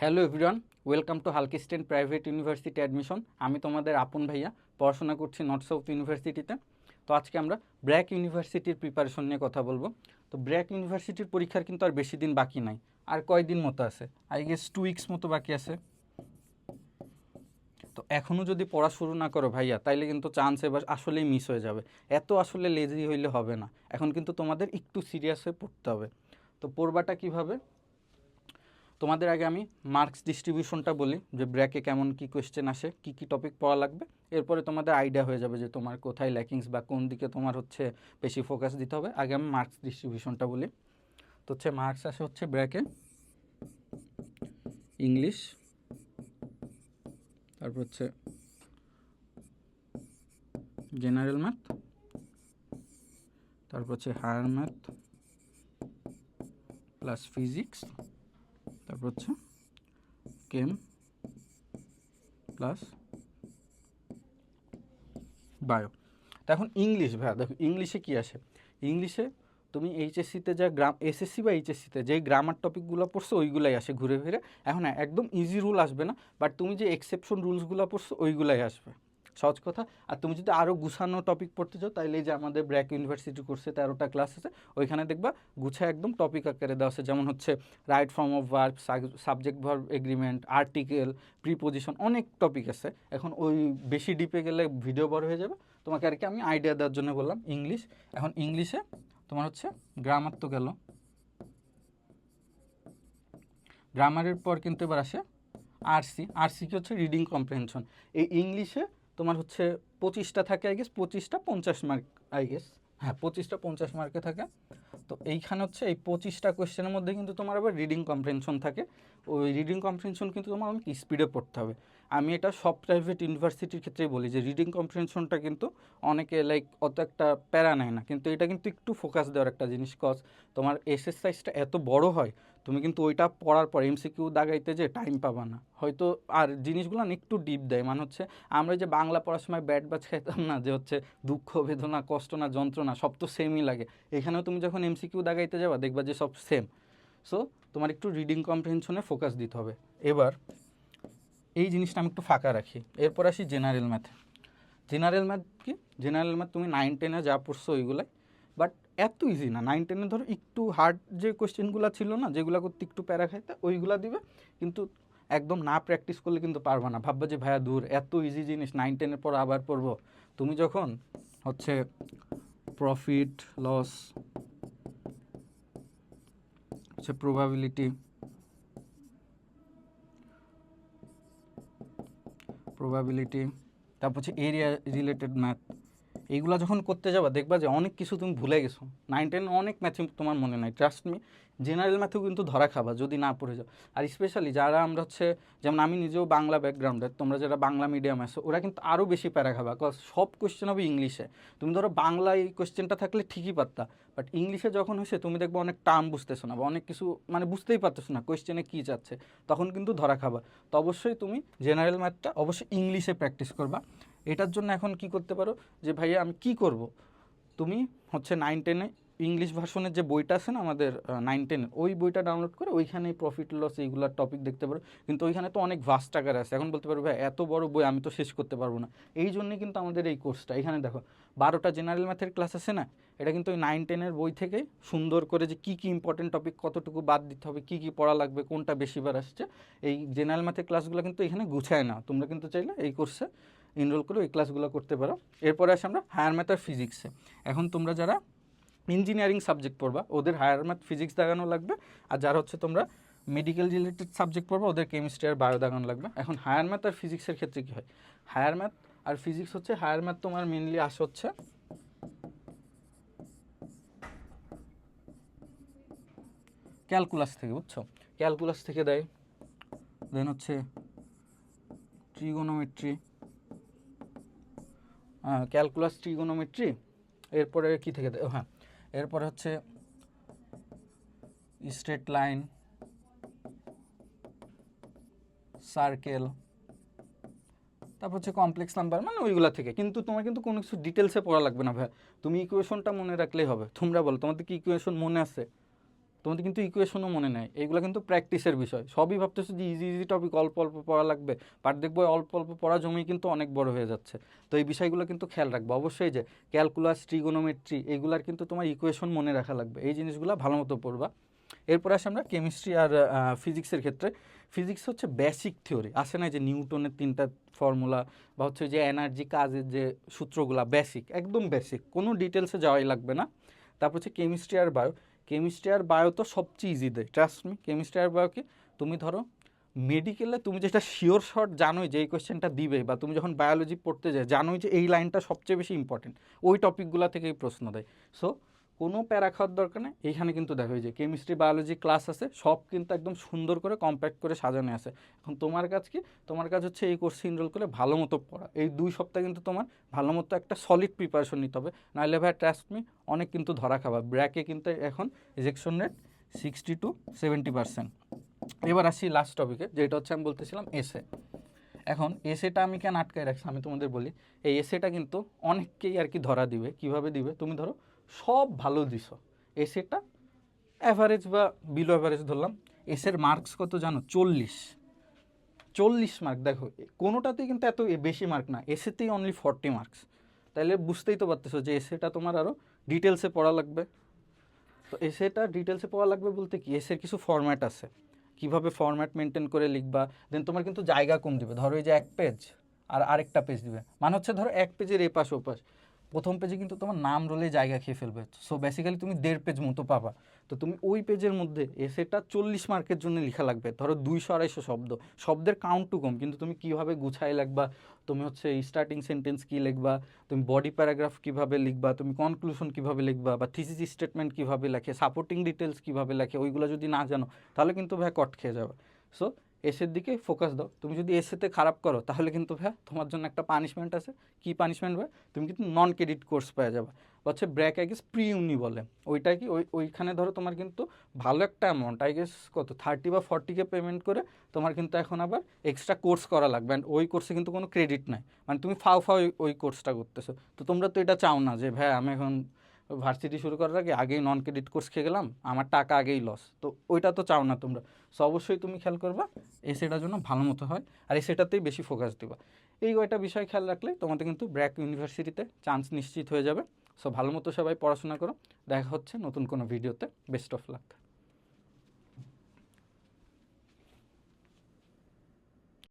Hello everyone welcome to হালকিস্টেন private university admission আমি তোমাদের আপন ভাইয়া, পড়াশোনা করছি নর্থ সাউথ ইউনিভার্সিটিতে তো আজকে আমরা ব্র্যাক ইউনিভার্সিটির প্রিপারেশন নিয়ে কথা বলব। তো ব্র্যাক ইউনিভার্সিটির পরীক্ষার কিন্তু আর বেশি দিন বাকি নাই। আর কয়দিন মতো আছে? আই গেস টু উইকস মতো বাকি আছে। তো এখনও যদি পড়া শুরু না করো ভাইয়া, তাইলে কিন্তু চান্স এবার আসলেই মিস হয়ে যাবে। এত আসলে লেজি হইলে হবে না। এখন কিন্তু তোমাদের একটু সিরিয়াস হয়ে পড়তে হবে। তো পড়বাটা কীভাবে? তোমাদের আগে আমি মার্কস ডিস্ট্রিবিউশনটা বলি, যে ব্র্যাকে কেমন কি কোয়েশ্চেন আসে, কি কি টপিক পড়া লাগবে। এরপরে তোমাদের আইডিয়া হয়ে যাবে যে তোমার কোথায় ল্যাকিংস বা কোন দিকে তোমার হচ্ছে বেশি ফোকাস দিতে হবে। আগে আমি মার্কস ডিস্ট্রিবিউশনটা বলি। তো হচ্ছে মার্কস আসে হচ্ছে ব্র্যাকে ইংলিশ তারপর হচ্ছে জেনারেল ম্যাথ তারপর হচ্ছে হায়ার ম্যাথ প্লাস ফিজিক্স তারপর হচ্ছে কেম প্লাস বায়ো। তো এখন ইংলিশ ভাইয়া দেখো ইংলিশে কি আসে ইংলিশে তুমি এইচএসসিতে যা গ্রাম এসএসসি বা এইচএসসিতে যেই গ্রামার টপিকগুলো পড়ছো ওইগুলাই আসে ঘুরে ফিরে। এখন হ্যাঁ, একদম ইজি রুল আসবে না বাট তুমি যে এক্সেপশন রুলসগুলো পড়ছো ওইগুলাই আসবে। সহজ কথা। আর তুমি যদি আরও গুছানো টপিক পড়তে চাও তাহলে যে আমাদের ব্র্যাক ইউনিভার্সিটি কোর্সে তেরোটা ক্লাস আছে, ওইখানে দেখবা গুছা একদম টপিক আকারে দেওয়া আছে। যেমন হচ্ছে right form of verb subject verb agreement article preposition অনেক টপিক আছে। এখন ওই বেশি ডিপে গেলে ভিডিও বড় হয়ে যাবে। তোমাকে আর কি আমি আইডিয়া দেওয়ার জন্য বললাম ইংলিশ এখন ইংলিশে তোমার হচ্ছে গ্রামার তো গেল। গ্রামারের পর কিন্তু এবার আসে আরসি আরসি কি হচ্ছে? রিডিং কম্প্রেনশন এই ইংলিশে তোমার হচ্ছে পঁচিশটা থাকে আই গেস পঁচিশটা পঞ্চাশ মার্ক আই গেস হ্যাঁ পঁচিশটা পঞ্চাশ মার্কে থাকে। তো এইখানে হচ্ছে এই পঁচিশটা কোয়েশ্চেনের মধ্যে কিন্তু তোমার আবার রিডিং কম্প্রেনশন থাকে। ওই রিডিং কম্প্রেনশন কিন্তু তোমার অনেক স্পিডে পড়তে হবে। আমি এটা সব প্রাইভেট ইউনিভার্সিটির ক্ষেত্রেই বলি যে রিডিং কম্প্রেনশনটা কিন্তু অনেকে লাইক অত একটা প্যারা নেয় না। কিন্তু এটা কিন্তু একটু ফোকাস দেওয়ার একটা জিনিস কজ তোমার এক্সারসাইজটা এত বড় হয়, তুমি কিন্তু ওইটা পড়ার পর এমসিকিউ দাগাইতে যে টাইম পাবা না। হয়তো আর জিনিসগুলো একটু ডিপ দেয় মানে হচ্ছে আমরা যে বাংলা পড়ার সময় ব্যাট বাজ খাইতাম না, যে হচ্ছে দুঃখ, বেদনা, কষ্ট না, যন্ত্রণা, সব তো সেমই লাগে। এখানেও তুমি যখন এমসিকিউ দাগাইতে যাবা, দেখবা যে সব সেম সো তোমার একটু রিডিং কম্প্রিহেনশনে ফোকাস দিতে হবে। এবার, এই জিনিসটা আমি একটু ফাঁকা রাখি। এরপর আসি জেনারেল ম্যাথে জেনারেল ম্যাথ কি? জেনারেল ম্যাথ তুমি নাইন টেনে যা পড়ছো ওইগুলাই বাট এত ইজি না। নাইন টেনে ধরো একটু হার্ড যে কোয়েশ্চেনগুলো ছিল না, যেগুলো করতে একটু প্যারা খাইতে, ওইগুলা দিবে। কিন্তু একদম না প্র্যাকটিস করলে কিন্তু পারবা না। ভাববা যে, ভাইয়া, দূর, এত ইজি জিনিস নাইন টেনের পর আবার পড়ব। তুমি যখন হচ্ছে প্রফিট লস হচ্ছে প্রবাবিলিটি প্রবাবিলিটি তারপর হচ্ছে এরিয়া রিলেটেড ম্যাথ এইগুলো যখন করতে যাবা, দেখবা যে অনেক কিছু তুমি ভুলে গেছো। নাইন টেন অনেক ম্যাথে তোমার মনে নাই। ট্রাস্ট মি জেনারেল ম্যাথেও কিন্তু ধরা খাবা, যদি না পড়ে যাও। আর স্পেশালি যারা আমরা হচ্ছে, যেমন আমি নিজেও বাংলা ব্যাকগ্রাউন্ডের তোমরা যারা বাংলা মিডিয়াম আছো ওরা কিন্তু আরও বেশি প্যারা খাবা কজ সব কোয়েশ্চেন হবে ইংলিশে। তুমি ধরো বাংলা এই কোয়েশ্চেনটা থাকলে ঠিকই পারতা বাট ইংলিশে যখন হয়েছে তুমি দেখবে অনেক টার্ম বুঝতেছো না, বা অনেক কিছু মানে বুঝতেই পারতেছো না কোয়েশ্চেনে কী যাচ্ছে, তখন কিন্তু ধরা খাবা। তো অবশ্যই তুমি জেনারেল ম্যাথটা অবশ্যই ইংলিশে প্র্যাকটিস করবা। এটার জন্য এখন কি করতে পারো? যে ভাইয়া, আমি কি করব? তুমি হচ্ছে নাইন টেনে ইংলিশ ভার্সনের যে বইটা আছে না আমাদের নাইন টেনের ওই বইটা ডাউনলোড করে ওইখানে প্রফিট লস এইগুলার টপিক দেখতে পারো। কিন্তু ওইখানে তো অনেক ভাস্ট টাকার আছে। এখন বলতে পারো ভাই এত বড় বই আমি তো শেষ করতে পারব না। এই জন্যই কিন্তু আমাদের এই কোর্সটা এখানে দেখো, বারোটা জেনারেল ম্যাথের ক্লাস আছে না? এটা কিন্তু ওই নাইন টেনের বই থেকে সুন্দর করে যে কী কী ইম্পর্টেন্ট টপিক কতটুকু বাদ দিতে হবে, কী কী পড়া লাগবে, কোনটা বেশিবার আসছে, এই জেনারেল ম্যাথের ক্লাসগুলো কিন্তু এখানে গুছায় না তোমরা কিন্তু চাইলে এই কোর্সে এনরোল করে এই ক্লাসগুলো করতে পারো। এরপরে আসে আমরা হায়ার ম্যাথ আর ফিজিক্সে এখন তোমরা যারা ইঞ্জিনিয়ারিং সাবজেক্ট পড়বা, ওদের হায়ার ম্যাথ ফিজিক্স দেখানো লাগবে, আর যারা হচ্ছে তোমরা মেডিকেল রিলেটেড সাবজেক্ট পড়বা, ওদের কেমিস্ট্রি আর বায়ো দেখানো লাগবে। এখন হায়ার ম্যাথ আর ফিজিক্সের ক্ষেত্রে কী হয়? হায়ার ম্যাথ আর ফিজিক্স হচ্ছে হায়ার ম্যাথ তোমার মেনলি আসে হচ্ছে ক্যালকুলাস থেকে, বুঝছ? ক্যালকুলাস থেকে দেয়। দেন হচ্ছে ট্রিগোনোমেট্রি ক্যালকুলাস ট্রিগোনোমেট্রি এরপরে কি থেকে হ্যাঁ এরপরে হচ্ছে স্ট্রেট লাইন সার্কেল তারপর হচ্ছে কমপ্লেক্স নাম্বার মানে ওইগুলা থেকে। কিন্তু তোমার কিন্তু কোনো কিছু ডিটেলসে পড়া লাগবে না ভাই। তুমি ইকুয়েশনটা মনে রাখলেই হবে। তোমরা বলো, তোমাদের কি ইকুয়েশন মনে আছে? তোমাদের কিন্তু ইকুয়েশনও মনে নেই। এগুলো কিন্তু প্র্যাকটিসের বিষয়। সবই ভাবতেছো যে ইজি ইজি টপিক অল্প অল্প পড়া লাগবে। বাট দেখব অল্প অল্প পড়া জমি কিন্তু অনেক বড় হয়ে যাচ্ছে। তো এই বিষয়গুলো কিন্তু খেয়াল রাখব। অবশ্যই যে ক্যালকুলাস ট্রিগোনোমেট্রি এগুলার কিন্তু তোমার ইকুয়েশন মনে রাখা লাগবে। এই জিনিসগুলো ভালো মতো পড়বা। এরপর আসে আমরা কেমিস্ট্রি আর ফিজিক্সের ক্ষেত্রে। ফিজিক্স হচ্ছে বেসিক থিওরি আসে না যে নিউটনের তিনটা ফর্মুলা বা হচ্ছে যে এনার্জি কাজের যে সূত্রগুলা বেসিক একদম বেসিক কোনো ডিটেলসে যাওয়াই লাগবে না। তারপর হচ্ছে কেমিস্ট্রি আর বায়ো কেমিস্ট্রি আর বায়ো তো সবচেয়ে ইজি দেয় ট্রাস্ট মি কেমিস্ট্রি আর বায়ো কি তুমি ধরো মেডিকেলে তুমি যেটা শিওর শর্ট জানোই যে এই কোয়েশ্চেনটা দিবে বা তুমি যখন বায়োলজি পড়তে যাও, জানোই যে এই লাইনটা সবচেয়ে বেশি ইম্পর্টেন্ট ওই টপিকগুলো থেকেই প্রশ্ন দেয়। সো কোনো প্যারা খাওয়ার দরকার নেই। এইখানে কিন্তু দেখো যে কেমিস্ট্রি বায়োলজি ক্লাস আছে, সব কিন্তু একদম সুন্দর করে কম্প্যাক্ট করে সাজানো আছে। এখন তোমার কাজ কি? তোমার কাজ হচ্ছে এই কোর্সে ইনরোল করে ভালো মতো পড়া। এই দুই সপ্তাহ কিন্তু তোমার ভালো মতো একটা সলিড প্রিপারেশন নিতে হবে। নাহলে ভাই ট্রাস্ট মি অনেক কিন্তু ধরা খাবার ব্র্যাকে কিন্তু এখন rejection rate sixty two seventy percent এবার আসি লাস্ট টপিকে যেটা হচ্ছে আমি বলতেছিলাম এসে এখন এসেটা আমি কেন আটকায় রাখছি? আমি তোমাদের বলি, এই এসেটা কিন্তু অনেককেই আর কি ধরা দিবে। কীভাবে দিবে? তুমি ধরো সব ভালো দিছো। এসেটা অ্যাভারেজ বা বিলো অ্যাভারেজ ধরলাম। এসের মার্কস কত জানো? চল্লিশ। চল্লিশ মার্ক দেখো, কোনোটাতেই কিন্তু এত বেশি মার্ক না। এসেতেই অনলি ফর্টি মার্কস তাহলে বুঝতেই তো পারতেছো যে এসেটা তোমার আরও ডিটেলসে পড়া লাগবে। তো এসেটা ডিটেলসে পড়া লাগবে বলতে কি? এসের কিছু ফর্ম্যাট আছে। কীভাবে ফর্ম্যাট মেনটেন করে লিখবা? দেন তোমার কিন্তু জায়গা কম দিবে? ধরো এই যে এক পেজ আর আরেকটা পেজ দিবে। মানে হচ্ছে ধরো এক পেজের এপাশ ওপাশ। প্রথম পেজে কিন্তু তোমার নাম রোলে জায়গা খেয়ে ফেলবে। সো বেসিক্যালি তুমি দেড় পেজ মতো পাবা। তো তুমি ওই পেজের মধ্যে এসেটা চল্লিশ মার্কের জন্য লেখা লাগবে। ধরো দুইশো, আড়াইশো শব্দ। শব্দের কাউন্ট টু কম, কিন্তু তুমি কীভাবে গুছাই লিখবা? তুমি হচ্ছে স্টার্টিং সেন্টেন্স কী লিখবা? তুমি বডি প্যারাগ্রাফ কীভাবে লিখবা? তুমি কনক্লুশন কীভাবে লিখবা? বা থিসিস স্টেটমেন্ট কীভাবে লেখে? সাপোর্টিং ডিটেলস কীভাবে লেখে? ওইগুলো যদি না জানো, তাহলে কিন্তু ভাই কট খেয়ে যাবে। সো এসের দিকে ফোকাস দাও। তুমি যদি এসেতে খারাপ করো, তাহলে কিন্তু ভাই তোমার জন্য একটা পানিশমেন্ট আছে। কি পানিশমেন্ট ভাই তুমি কিন্তু নন ক্রেডিট কোর্স পেয়ে যাবে। হচ্ছে BRAC I guess pre uni বলে। ওইটা কি? ওই, ওইখানে ধরো তোমার কিন্তু ভালো একটা অ্যামাউন্ট আই গেস কত? থার্টি বা ফর্টিকে পেমেন্ট করে তোমার কিন্তু এখন আবার এক্সট্রা কোর্স করা লাগবে। অ্যান্ড ওই কোর্সে কিন্তু কোনো ক্রেডিট নাই। মানে তুমি ফাও ফাও ওই কোর্সটা করতেছো। তো তোমরা তো এটা চাও না যে ভাই আমি এখন ভার্সিটি শুরু করার আগে আগেই নন ক্রেডিট কোর্স খেয়ে গেলাম, আমার টাকা আগেই লস তো ওইটা তো চাও না তোমরা। সো অবশ্যই তুমি খেয়াল করবা এই সেটার জন্য ভালো মতো হয়, আর এই সেটাতেই বেশি ফোকাস দিবা। এই কয়টা বিষয় খেয়াল রাখলে তোমাদের কিন্তু ব্র্যাক ইউনিভার্সিটিতে চান্স নিশ্চিত হয়ে যাবে। সো ভালো মতো সবাই পড়াশোনা করো। দেখা হচ্ছে নতুন কোনো ভিডিওতে বেস্ট অফ লাক